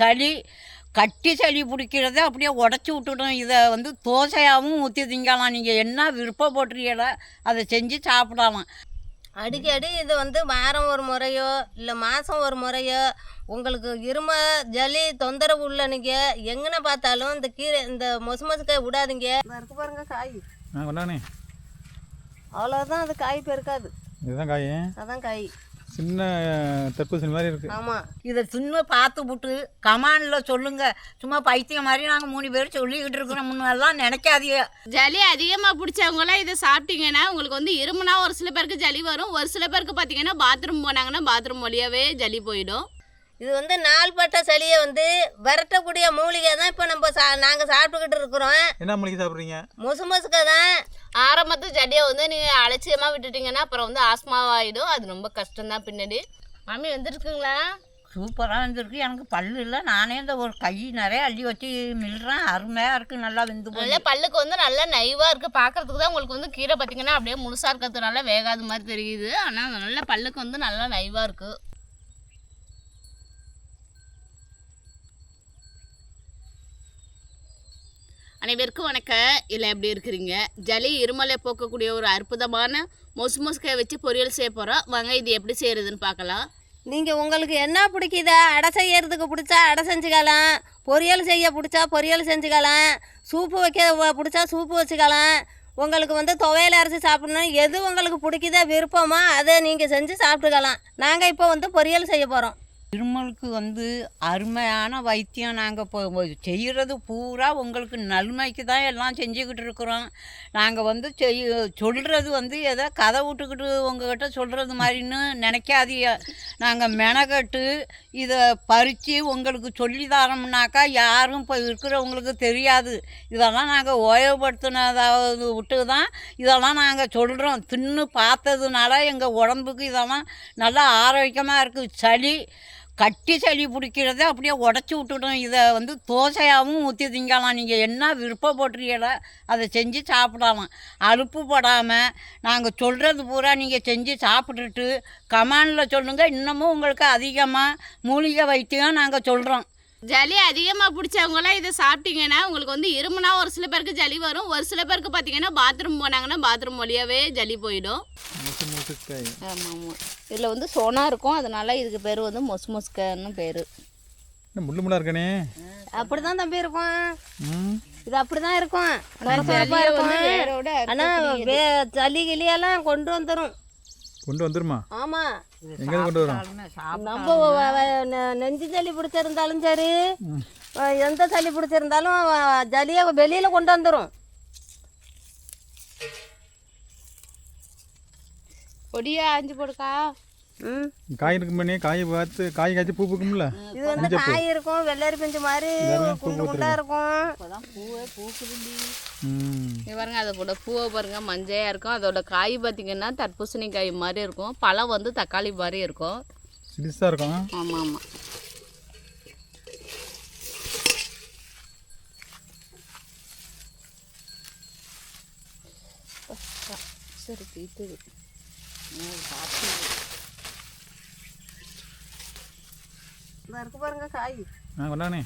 சளி கட்டி சளி பிடிக்கிறத அப்படியே உடச்சி விட்டுடும் இதை வந்து தோசையாகவும் ஊற்றி திங்கலாம். நீங்கள் என்ன விருப்பப்படுறீங்களோ அதை செஞ்சு சாப்பிடலாம். அடிக்கடி இது வந்து வாரம் ஒரு முறையோ இல்லை மாதம் ஒரு முறையோ உங்களுக்கு இரும ஜலி தொந்தரவு உள்ள நீங்கள் எங்கன பார்த்தாலும் இந்த கீரை இந்த மொசு மொசுக்காய் விடாதீங்க. இருக்கு பாருங்க காய். அவ்வளோதான் அது காய் பெருக்காது. இதுதான் காய். அதான் காய். சின்ன தர்பூசணி மாதிரி இருக்கு. ஆமாம் இதை சும்மா பார்த்து விட்டு கமாண்டில் சொல்லுங்கள் சும்மா பைத்தியம் மாதிரி நாங்கள் மூணு பேர் சொல்லிக்கிட்டு இருக்கிறோம். முன்னெல்லாம் நினைக்காதீங்க. ஜலி அதிகமாக பிடிச்சவங்களாம் இதை சாப்பிட்டீங்கன்னா உங்களுக்கு வந்து இருமுனா ஒரு சில பேருக்கு ஜலி வரும். ஒரு சில பேருக்கு பார்த்தீங்கன்னா பாத்ரூம் போனாங்கன்னா பாத்ரூம் வழியாவே ஜலி போயிடும். இது வந்து நாள்பட்ட சளியை வந்து விரட்டக்கூடிய மூலிகை தான் இப்போ நம்ம சா நாங்கள் சாப்பிட்டுக்கிட்டு இருக்கிறோம். என்ன மணிக்கு சாப்பிட்றீங்க? மொசு மொசுக்காய் தான் ஆரம்பத்து ஜடியை வந்து நீங்கள் அலட்சியமாக விட்டுட்டீங்கன்னா அப்புறம் வந்து ஆஸ்மாவாயிடும். அது ரொம்ப கஷ்டம்தான் பின்னாடி. மாமி வந்துருக்குங்களா? சூப்பராக இருந்திருக்கு எனக்கு பல்லு இல்லை. நானே இந்த ஒரு கை நிறைய அள்ளி வச்சு மில்றேன். அருமையாக இருக்குது நல்லா வெந்து போய் நல்ல பல்லுக்கு வந்து நல்லா நைவாக இருக்குது பார்க்கறதுக்கு தான் உங்களுக்கு வந்து கீரை பார்த்தீங்கன்னா அப்படியே முழுசாக இருக்கிறதுனால வேகாத மாதிரி தெரியுது. ஆனால் நல்ல பல்லுக்கு வந்து நல்லா நைவாக இருக்குது அனைவருக்கும் வணக்கம் இல்லை எப்படி இருக்கிறீங்க? ஜலி இருமலை போக்கக்கூடிய ஒரு அற்புதமான மொசு மொசுக்காயை வச்சு பொரியல் செய்ய போகிறோம் வாங்க இது எப்படி செய்கிறதுன்னு பார்க்கலாம். நீங்கள் உங்களுக்கு என்ன பிடிக்குதா அடை செய்யறதுக்கு பிடிச்சா அடை செஞ்சுக்கலாம். பொரியல் செய்ய பிடிச்சா பொரியல் செஞ்சுக்கலாம். சூப்பு வைக்க பிடிச்சா சூப்பு வச்சுக்கலாம். உங்களுக்கு வந்து துவையல் அரைச்சி சாப்பிடணும். எது உங்களுக்கு பிடிக்குதோ விருப்பமோ அதை நீங்கள் செஞ்சு சாப்பிட்டுக்கலாம். நாங்கள் இப்போ வந்து பொரியல் செய்ய போகிறோம் இருமலுக்கு வந்து அருமையான வைத்தியம் நாங்கள் இப்போ செய்கிறது பூரா உங்களுக்கு நன்மைக்கு தான் எல்லாம் செஞ்சுக்கிட்டு இருக்கிறோம். நாங்கள் வந்து செய் சொல்கிறது வந்து ஏதோ கதை விட்டுக்கிட்டு உங்ககிட்ட சொல்கிறது மாதிரின்னு நினைக்காதீங்க. நாங்கள் மெனக்கட்டு இதை பறித்து உங்களுக்கு சொல்லி தரோம்னாக்கா யாரும் இப்போ இருக்கிறவங்களுக்கு தெரியாது. இதெல்லாம் நாங்கள் ஓய்வுபடுத்தினதாவது விட்டு தான் இதெல்லாம் நாங்கள் சொல்கிறோம் தின்னு பார்த்ததுனால எங்கள் உடம்புக்கு இதெல்லாம் நல்லா ஆரோக்கியமாக இருக்குது சளி கட்டி சளி பிடிக்கிறத அப்படியே உடச்சி விட்டுடும். இதை வந்து தோசையாகவும் ஊற்றி திங்கலாம். நீங்கள் என்ன விருப்பப்படுறீங்களோ அதை செஞ்சு சாப்பிடலாம். அலுப்பு படாமல் நாங்கள் சொல்கிறது பூரா நீங்கள் செஞ்சு சாப்பிட்டுட்டு கமாண்டில் சொல்லுங்கள் இன்னமும் உங்களுக்கு அதிகமாக மூலிகை வைத்தியம் நாங்கள் சொல்கிறோம் ஜலி அதிகமாக பிடிச்சவங்களாம் இதை சாப்பிட்டீங்கன்னா உங்களுக்கு வந்து இருமுனா ஒரு சில பேருக்கு ஜலி வரும். ஒரு சில பேருக்கு பார்த்தீங்கன்னா பாத்ரூம் போனாங்கன்னா பாத்ரூம் வழியாவே ஜலி போயிடும். ஆமாம் ஆமாம் இதில் வந்து சோனா இருக்கும். அதனால இதுக்கு பேர் வந்து மொசு மொசுக்கன்னு பேர் முள்ளு முள்ளா இருக்கானே? அப்படி தான் தம்பி இருக்கும். இது அப்படி தான் இருக்கும். வே சளி கிளியெல்லாம் கொண்டு வந்துடும் கொண்டு வந்துருமா? ஆமாம் எங்கே கொண்டு வரோம்? நம்ம நெஞ்சு சளி பிடிச்சிருந்தாலும் சரி எந்த சளி பிடிச்சிருந்தாலும் சளியை வெளியில் கொண்டு வந்துடும் பொடியா அஞ்சு போடுக்கா. காய் இருக்கு பண்ணி காய் பார்த்து காய் காய்ச்சி பூ பூக்கும்ல? இது வந்து காய் இருக்கும் வெள்ளரி பிஞ்சு மாதிரி குண்டு குண்டா இருக்கும். ம். இங்க பாருங்க அதோட பூவை பாருங்க மஞ்சையாக இருக்கும். அதோட காய் பார்த்தீங்கன்னா தர்பூசணி காய் மாதிரி இருக்கும். பழம் வந்து தக்காளி மாதிரி இருக்கும். சிறுசாக இருக்கும். ஆமாம். ஆமாம் சரி தீத்துது இந்த இருக்கு பாருங்க காய். ஆ கொண்டாண்ணே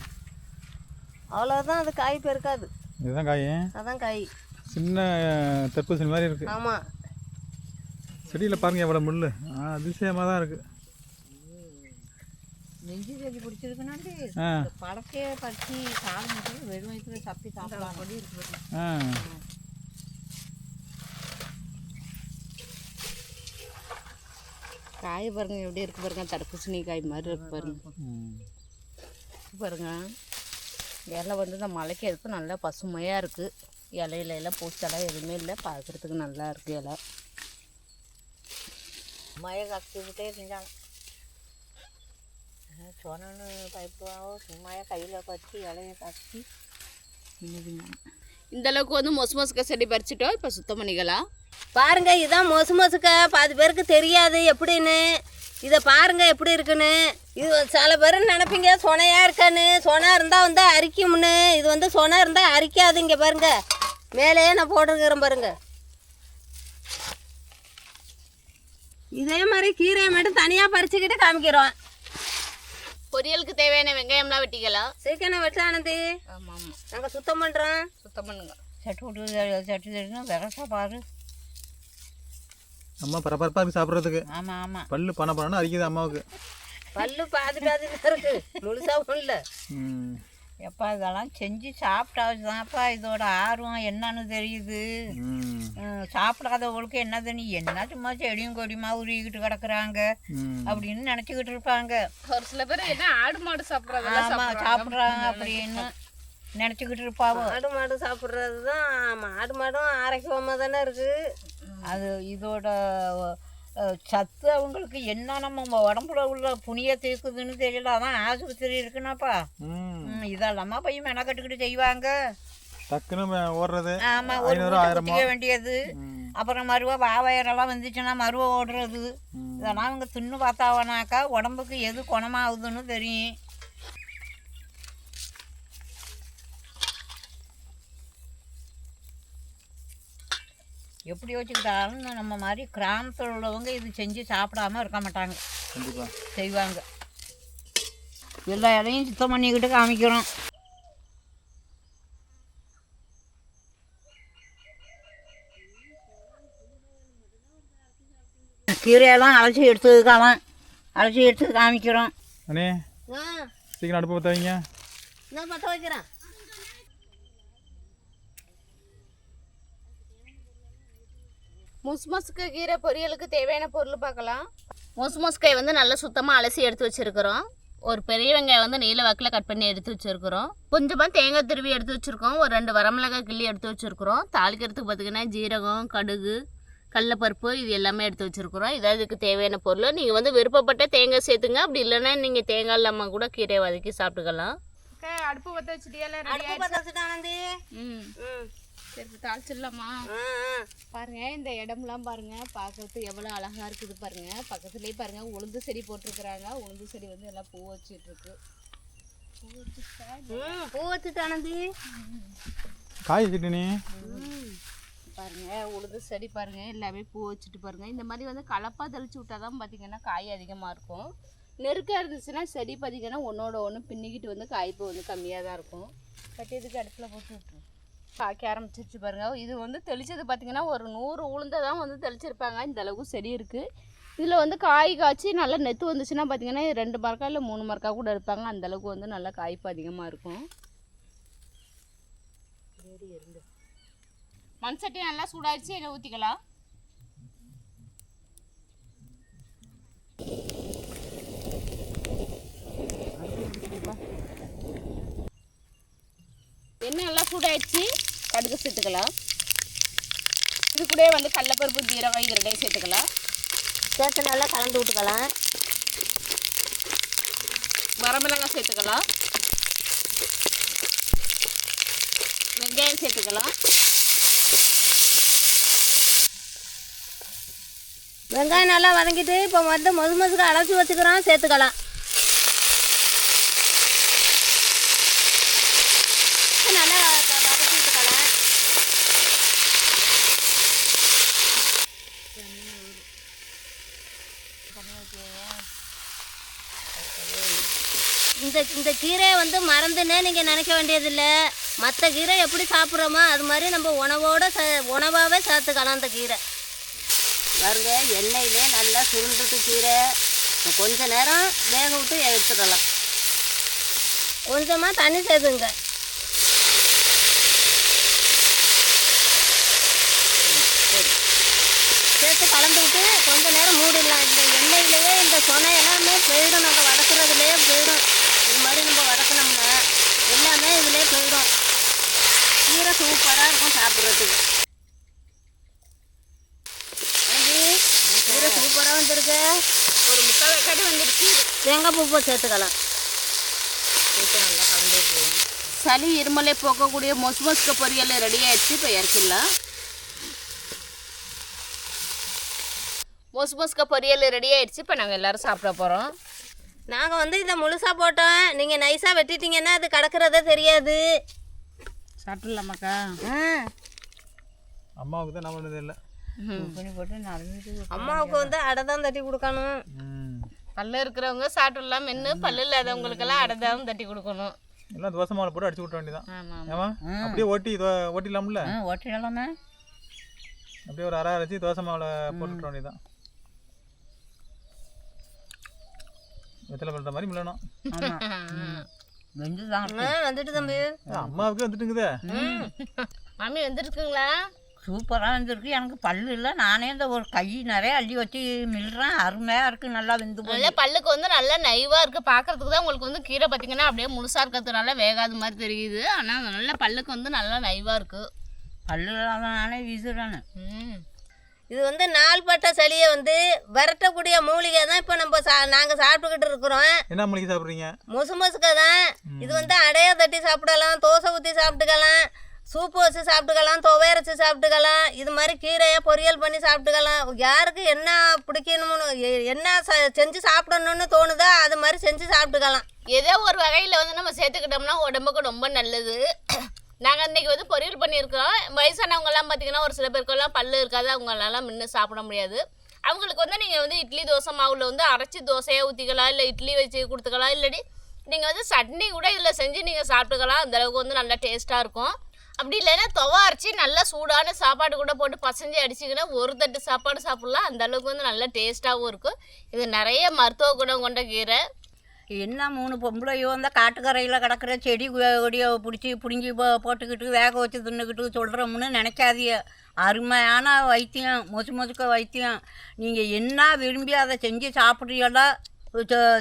அவ்வளோதான் அது காய் பெருக்காது இதுதான் காய். அதான் காய். சின்ன தர்பூசணி மாதிரி இருக்கு. ஆமாம் செடியில் பாருங்க எவ்வளோ முள் ஆ அதிசயமாக தான் இருக்கு. நெஞ்சு சளி பிடிச்சிருக்குனாண்டி ஆ. பழத்தையே பறித்து சாதம் வெறும் வயிற்றுல சப்பி சாப்பிடலாம் இருக்குது காய் பாருங்க எப்படி இருக்கு பாருங்க தர்பூசணி காய் மாதிரி இருக்கு பாருங்க. பாருங்க. இலை வந்து இந்த மலைக்கு எதுக்கு நல்லா பசுமையாக இருக்குது இலையில எல்லாம் பூச்செல்லாம் எதுவுமே இல்லை. பார்க்குறதுக்கு நல்லா இருக்குது இலை. மழை விட்டே செஞ்சாங்க சொன்னு பயப்படுவாங்க சும்மா கையில் பறித்து இலைய காக்கி இந்த அளவுக்கு வந்து மொசு மொசுக்க செடி பறிச்சிட்டோம். இப்போ சுத்தம் பண்ணிக்கலாம். பாருங்க இதான் மொசு மொசுக்க. பாதி பேருக்கு தெரியாது எப்படின்னு. இதை பாருங்க எப்படி இருக்குன்னு. இது சில பேர் நினைப்பீங்க சொனையா இருக்கான்னு. சொனா இருந்தால் வந்து அரிக்கும்னு. இது வந்து சொனா இருந்தால் அரிக்காதுங்க பாருங்க. மேலேயே நான் போட்டுருக்கிறேன் பாருங்க. இதே மாதிரி கீரையை மட்டும் தனியாக பறிச்சுக்கிட்டு காமிக்கிறோம். பொரியலுக்கு தேவையான வெங்காயம்லாம் வெட்டிக்கலாம். சீக்கிரம் வெட்ட ஆனந்தி. ஆமாம் ஆமாம். நாங்கள் சுத்தம் பண்ணுறோம் சுத்தம் பண்ணுங்க. சட்டு விட்டு சட்டு தட்டுனா விரசா பாரு. அம்மா பரபரப்பாக இருக்கு சாப்பிட்றதுக்கு. ஆமாம் ஆமாம் பல்லு பணம் பணம்னு அரிக்குது அம்மாவுக்கு. பல்லு பாதி பாதி இருக்கு. முழுசாவும் இல்லை. ம். எப்பா இதெல்லாம் செஞ்சு சாப்பிட்டாச்சு தான்ப்பா இதோட ஆர்வம் என்னன்னு தெரியுது. சாப்பிடாதவங்களுக்கு என்னது? நீ என்ன சும்மா செடியும் கொடியுமா உருகிட்டு கிடக்குறாங்க அப்படின்னு நினச்சிக்கிட்டு இருப்பாங்க. ஒரு சில பேர் என்ன ஆடு மாடு சாப்பிட்றதெல்லாம் ஆமாம் சாப்பிட்றாங்க. அப்படின்னு நினச்சிக்கிட்டு இருப்பாவோ மாடு மாடு சாப்பிட்றது தான் மாடு மாடும் ஆரோக்கியமாக தானே இருக்குது அது இதோட சத்து அவங்களுக்கு என்ன நம்ம உடம்புல உள்ள புனிய தீர்க்குதுன்னு தெரியல. அதான் ஆஸ்பத்திரி இருக்குனாப்பா. ம், இதெல்லாமா போய் மெனக்கட்டுக்கிட்டு செய்வாங்க. டக்குன்னு ஓடுறது. ஆமாம் ஒரு வேண்டியது. அப்புறம் மருவா வாவயரெல்லாம் வந்துச்சுன்னா மருவ ஓடுறது. இதெல்லாம் அவங்க தின்னு பார்த்தாவனாக்கா உடம்புக்கு எது குணமாகுதுன்னு தெரியும். எப்படி வச்சுக்கிட்டாலும் நம்ம மாதிரி கிராமத்தில் உள்ளவங்க இது செஞ்சு சாப்பிடாம இருக்க மாட்டாங்க. கண்டிப்பாக செய்வாங்க. எல்லா இலையும் சுத்தம் பண்ணிக்கிட்டு காமிக்கிறோம். கீரையெல்லாம் அலசி எடுத்துக்கலாம் அலசி எடுத்து காமிக்கிறோம். அண்ணே சீக்கிரம் அடுப்பு பற்ற வைங்க. பற்ற வைக்கிறேன். முஸ் முசுக்கு கீரை பொரியலுக்கு தேவையான பொருள் பார்க்கலாம். முஸ் முசுக்காய் வந்து நல்லா சுத்தமாக அலசி எடுத்து வச்சுருக்கிறோம். ஒரு பெரிய வெங்காயம் வந்து நீல வாக்கில் கட் பண்ணி எடுத்து வச்சுருக்கிறோம். கொஞ்சமாக தேங்காய் துருவி எடுத்து வச்சுருக்கோம். ஒரு ரெண்டு வரமிளகாய் கிள்ளி எடுத்து வச்சுருக்கிறோம். தாளிக்கிறதுக்கு பார்த்திங்கன்னா ஜீரகம் கடுகு கடலப்பருப்பு இது எல்லாமே எடுத்து வச்சுருக்குறோம். இதான் இதுக்கு தேவையான பொருள் நீங்கள் வந்து விருப்பப்பட்ட தேங்காய் சேர்த்துங்க. அப்படி இல்லைன்னா நீங்கள் தேங்காய் இல்லாமல் கூட கீரையை வதக்கி சாப்பிட்டுக்கலாம். அடுப்பு பற்ற வச்சுட்டியால அடுப்பு பற்ற வச்சுட்டா ஆனந்தி ம். ம். சரி தாளிச்சிடலாமா? பாருங்க இந்த இடம்லாம் பாருங்க பார்க்கறதுக்கு எவ்வளோ அழகா இருக்குது பாருங்க. பக்கத்துலேயே பாருங்க உளுந்து செடி போட்டிருக்கிறாங்க. உளுந்து செடி வந்து எல்லாம் பூ வச்சிட்டு இருக்கு பூ வச்சுட்டு ஆனந்தி காய் சட்னி. பாருங்க உளுந்து செடி பாருங்க எல்லாமே பூ வச்சுட்டு பாருங்க. இந்த மாதிரி வந்து கலப்பா தெளிச்சு விட்டாதான் பார்த்தீங்கன்னா காய் அதிகமாக இருக்கும். நெருக்கா இருந்துச்சுன்னா செடி பார்த்தீங்கன்னா ஒன்றோட ஒன்று பின்னிக்கிட்டு வந்து காய்ப்பு வந்து கம்மியாக தான் இருக்கும். பட் இதுக்கு அடுப்பில் போட்டு விட்டுரும் காய்க்க ஆரம்பிச்சிருச்சு பாருங்க. இது வந்து தெளிச்சது பார்த்தீங்கன்னா ஒரு நூறு உளுந்தை தான் வந்து தெளிச்சிருப்பாங்க. இந்த அளவுக்கு செடி இருக்குது இதில் வந்து காய் காய்ச்சி நல்லா நெத்து வந்துச்சுன்னா பார்த்தீங்கன்னா இது ரெண்டு மரக்கா இல்லை மூணு மரக்கா கூட இருப்பாங்க. அந்த அளவுக்கு வந்து நல்லா காய்ப்பு அதிகமாக இருக்கும். மண் சட்டி நல்லா சூடாயிடுச்சு எண்ணெய் ஊற்றிக்கலாம் எண்ணெய் நல்லா சூடாயிடுச்சு. கடுகு சேர்த்துக்கலாம். இது கூட வந்து கடலப்பருப்பு ஜீரகம் இது ரெண்டையும் சேர்த்துக்கலாம். சேர்த்து நல்லா கலந்து விட்டுக்கலாம். மரமிளகாய் சேர்த்துக்கலாம். வெங்காயம் சேர்த்துக்கலாம். வெங்காயம் நல்லா வதங்கிட்டு இப்போ வந்து மொது மொதுக்கு அலசி வச்சுக்கிறோம் சேர்த்துக்கலாம் நல்லா வ- வதக்கி விட்டுக்கலாம் இந்த இந்த கீரையை வந்து மறந்துன்னே நீங்கள் நினைக்க வேண்டியதில்லை. மற்ற கீரை எப்படி சாப்பிட்றோமோ அது மாதிரி நம்ம உணவோட ச உணவாகவே சேர்த்துக்கலாம் அந்த கீரை. பாருங்க எண்ணெயிலே நல்லா சுருண்டுட்டு கீரை. கொஞ்ச நேரம் வேக விட்டு எடுத்துடலாம். கொஞ்சமாக தண்ணி சேர்த்துங்க. சேர்த்து கலந்து விட்டு கொஞ்ச நேரம் மூடிடலாம். இந்த எண்ணெயிலேயே இந்த சொனை எல்லாமே போயிடும். நம்ம வதக்குறதுலேயே போயிடும். மாதிரி நம்ம வதக்கினோம்னா எல்லாமே இதுலேயே போயிடும். கீரை சூப்பராக இருக்கும் சாப்பிட்றதுக்கு. கீரை சூப்பராக வந்திருக்கு. ஒரு முக்கால் வெக்காடு வந்துடுச்சு தேங்காய் பூ சேர்த்துக்கலாம். சளி இருமலை போக்கக்கூடிய மொசு மொசுக்க பொரியல் ரெடி ஆயிடுச்சு. இப்போ இறக்கிடலாம். மொசு மொசுக்க பொரியல் ரெடி ஆயிடுச்சு. இப்போ நாங்கள் எல்லாரும் சாப்பிட போகிறோம் நாங்கள் வந்து இதை முழுசாக போட்டோம். நீங்கள் நைஸாக வெட்டிட்டீங்கன்னா அது கிடக்கிறதே தெரியாது. சாப்பிட்லாமாக்கா ஆ. அம்மாவுக்கு தான் பண்ணது இல்லை. அம்மாவுக்கு வந்து அடை தான் தட்டி கொடுக்கணும். பல்லு இருக்கிறவங்க சாப்பிட்டுலாம் மென்று பல்லு இல்லாதவங்களுக்கெல்லாம் அடைதாவும் தட்டி கொடுக்கணும். எல்லாம் தோசை மாவில் போட்டு அடிச்சு விட்ட வேண்டியதான் ஏமா அப்படியே ஓட்டி ஓட்டிடலாம்ல? ஓட்டிடலாமே. அப்படியே ஒரு அரை அரைச்சி தோசை மாவில் போட்டு விட்ட வேண்டியதான் வெத்தலை பண்ணுற மாதிரி மில்லணும். வந்துட்டு தம்பி. அம்மாவுக்கு வந்துட்டுங்குதே. மாமி வந்துருக்குங்களா? சூப்பராக இருந்திருக்கு எனக்கு பல்லு இல்லை. நானே இந்த ஒரு கை நிறைய அள்ளி வச்சு மில்றேன். அருமையாக இருக்குது நல்லா வெந்து போய் பல்லுக்கு வந்து நல்லா நைவாக இருக்குது பார்க்கறதுக்கு தான் உங்களுக்கு வந்து கீரை பார்த்தீங்கன்னா அப்படியே முழுசாக இருக்கிறதுனால வேகாத மாதிரி தெரியுது. ஆனால் நல்ல பல்லுக்கு வந்து நல்லா நைவாக இருக்குது பல்லு இல்லாதனாலே வீசுறானு. ம். இது வந்து நாள்பட்ட சளியை வந்து விரட்டக்கூடிய மூலிகை தான் இப்போ நம்ம சா நாங்கள் சாப்பிட்டுக்கிட்டு இருக்கிறோம். என்ன மூலிகை சாப்பிட்றீங்க? முசு முசுக்க தான். இது வந்து அடைய தட்டி சாப்பிடலாம் தோசை ஊற்றி சாப்பிட்டுக்கலாம் சூப்பு வச்சு சாப்பிட்டுக்கலாம் துவையரைச்சி சாப்பிட்டுக்கலாம் இது மாதிரி கீரையை பொரியல் பண்ணி சாப்பிட்டுக்கலாம். யாருக்கு என்ன பிடிக்கணும்னு எ- என்ன ச- செஞ்சு சாப்பிடணும்னு தோணுதோ அது மாதிரி செஞ்சு சாப்பிட்டுக்கலாம். ஏதோ ஒரு வகையில் வந்து நம்ம சேர்த்துக்கிட்டோம்னா உடம்புக்கு ரொம்ப நல்லது. நாங்கள் இன்றைக்கி வந்து பொரியல் பண்ணியிருக்கிறோம். வயசானவங்கெல்லாம் பார்த்தீங்கன்னா ஒரு சில பேருக்கெல்லாம் பல்லு இருக்காது. அவங்களால முன்ன சாப்பிட முடியாது. அவங்களுக்கு வந்து நீங்கள் வந்து இட்லி தோசை மாவில் வந்து அரைச்சி தோசையாக ஊற்றிக்கலாம் இல்லை இட்லி வச்சு கொடுத்துக்கலாம். இல்லாட்டி நீங்கள் வந்து சட்னி கூட இதில் செஞ்சு நீங்கள் சாப்பிட்டுக்கலாம். அந்தளவுக்கு வந்து நல்லா டேஸ்ட்டாக இருக்கும். அப்படி இல்லைன்னா துவ அரைச்சி நல்லா சூடான சாப்பாடு கூட போட்டு பசஞ்சு அடிச்சிங்கன்னா ஒரு தட்டு சாப்பாடு சாப்பிட்லாம். அந்த அளவுக்கு வந்து நல்லா டேஸ்ட்டாகவும் இருக்கும். இது நிறைய மருத்துவ குணம் கொண்ட கீரை. என்ன மூணு பொம்பளையோ இந்த காட்டுக்கரையில் கிடக்கிற செடி கொடியை பிடிச்சி பிடுங்கி போ- போட்டுக்கிட்டு வேக வச்சு தின்னுக்கிட்டு சொல்கிறோம்னு நினைக்காதீங்க. அருமையான வைத்தியம் மொசு மொசுக்க வைத்தியம். நீங்கள் என்ன விரும்பி அதை செஞ்சு சாப்பிட்றீங்களோ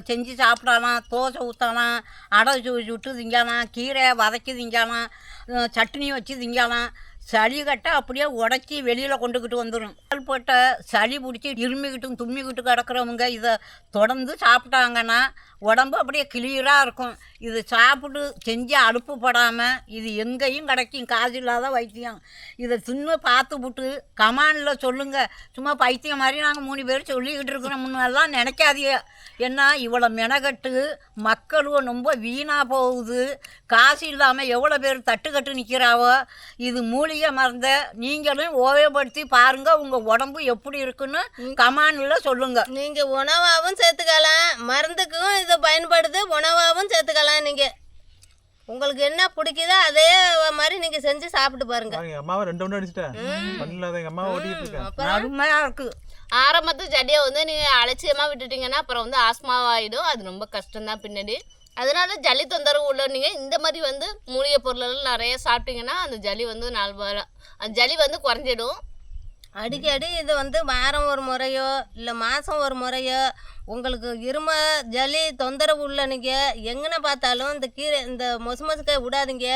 செஞ்சு சாப்பிடலாம். தோசை ஊற்றலாம் அடை சுட்டு திங்கலாம் கீரை வதக்கி திங்கலாம் சட்னி வச்சு திங்கலாம். சளி கட்ட அப்படியே உடச்சி வெளியில் கொண்டுக்கிட்டு வந்துடும் போட்ட சளி பிடிச்சி இருமிக்கிட்டும் தும்மிக்கிட்டு கிடக்கிறவங்க இதை தொடர்ந்து சாப்பிட்டாங்கன்னா உடம்பு அப்படியே கிளியராக இருக்கும். இது சாப்பிட்டு செஞ்சு அலுப்பு படாமல் இது எங்கேயும் கிடைக்கும். காசு இல்லாத வைத்தியம். இதை தின்னு பார்த்துப்புட்டு கமானில் சொல்லுங்கள் சும்மா பைத்தியம் மாதிரி நாங்கள் மூணு பேர் சொல்லிக்கிட்டு இருக்கிறோம்னெல்லாம் நினைக்காதீங்க. ஏன்னா இவ்வளோ மெனக்கட்டு மக்களும் ரொம்ப வீணாக போகுது. காசு இல்லாமல் எவ்வளோ பேர் தட்டுக்கட்டு நிற்கிறாவோ இது மூலி மூலிகை மருந்த நீங்களும் ஓயப்படுத்தி பாருங்கள் உங்கள் உடம்பு எப்படி இருக்குன்னு கமானில் சொல்லுங்கள் நீங்கள் உணவாகவும் சேர்த்துக்கலாம் மருந்துக்கும் இது பயன்படுது உணவாகவும் சேர்த்துக்கலாம் நீங்கள் உங்களுக்கு என்ன பிடிக்குதோ அதே மாதிரி நீங்கள் செஞ்சு சாப்பிட்டு பாருங்க. பாருங்க எங்கள் அம்மாவை ரெண்டு ஒன்று அடிச்சிட்டேன். பண்ணல இருக்கேன். அருமையாக இருக்குது ஆரம்பத்து ஜடியை வந்து நீங்கள் அலட்சியமாக விட்டுட்டீங்கன்னா அப்புறம் வந்து ஆஸ்மாவாயிடும். அது ரொம்ப கஷ்டம்தான் பின்னாடி. அதனால ஜலி தொந்தரவு உள்ளவங்க இந்த மாதிரி வந்து மூலிகை பொருளெல்லாம் நிறைய சாப்பிட்டீங்கன்னா அந்த ஜலி வந்து நாலு வாரம் அந்த ஜலி வந்து குறைஞ்சிடும். அடிக்கடி இது வந்து வாரம் ஒரு முறையோ இல்லை மாதம் ஒரு முறையோ உங்களுக்கு இரும ஜலி தொந்தரவு உள்ளனிங்க நீங்கள் எங்கன பார்த்தாலும் இந்த கீரை இந்த மொசு மொசுக்காய் விடாதீங்க.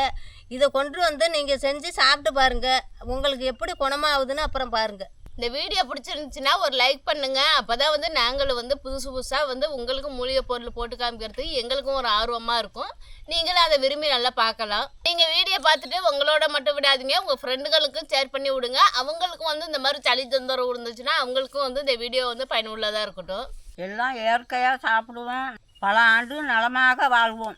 இதை கொண்டு வந்து நீங்கள் செஞ்சு சாப்பிட்டு பாருங்க. உங்களுக்கு எப்படி குணமாகுதுன்னு அப்புறம் பாருங்கள் இந்த வீடியோ பிடிச்சிருந்துச்சுன்னா ஒரு லைக் பண்ணுங்க. அப்பதான் வந்து நாங்களும் வந்து புதுசு புதுசாக வந்து உங்களுக்கும் மூலிகை பொருள் போட்டு காமிக்கிறதுக்கு எங்களுக்கும் ஒரு ஆர்வமாக இருக்கும். நீங்களும் அதை விரும்பி நல்லா பார்க்கலாம். நீங்கள் வீடியோ பார்த்துட்டு உங்களோட மட்டும் விடாதீங்க. உங்கள் ஃப்ரெண்டுகளுக்கும் ஷேர் பண்ணி விடுங்க. அவங்களுக்கும் வந்து இந்த மாதிரி சளி தொந்தரவு இருந்துச்சுன்னா அவங்களுக்கும் வந்து இந்த வீடியோ வந்து பயனுள்ளதாக இருக்கட்டும். எல்லாம் இயற்கையாக சாப்பிடுவோம். பல ஆண்டு நலமாக வாழ்வோம்.